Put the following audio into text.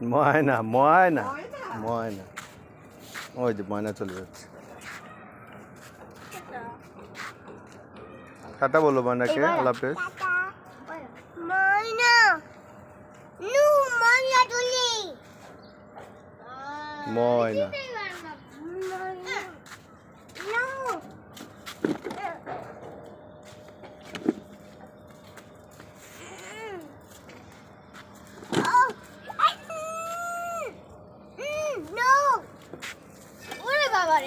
ময়না ময়না ময়না? ওই যে ময়না চলে যাচ্ছে। টাটা। বলো ময়নাকে আল্লাহ হাফেজ। ময়না!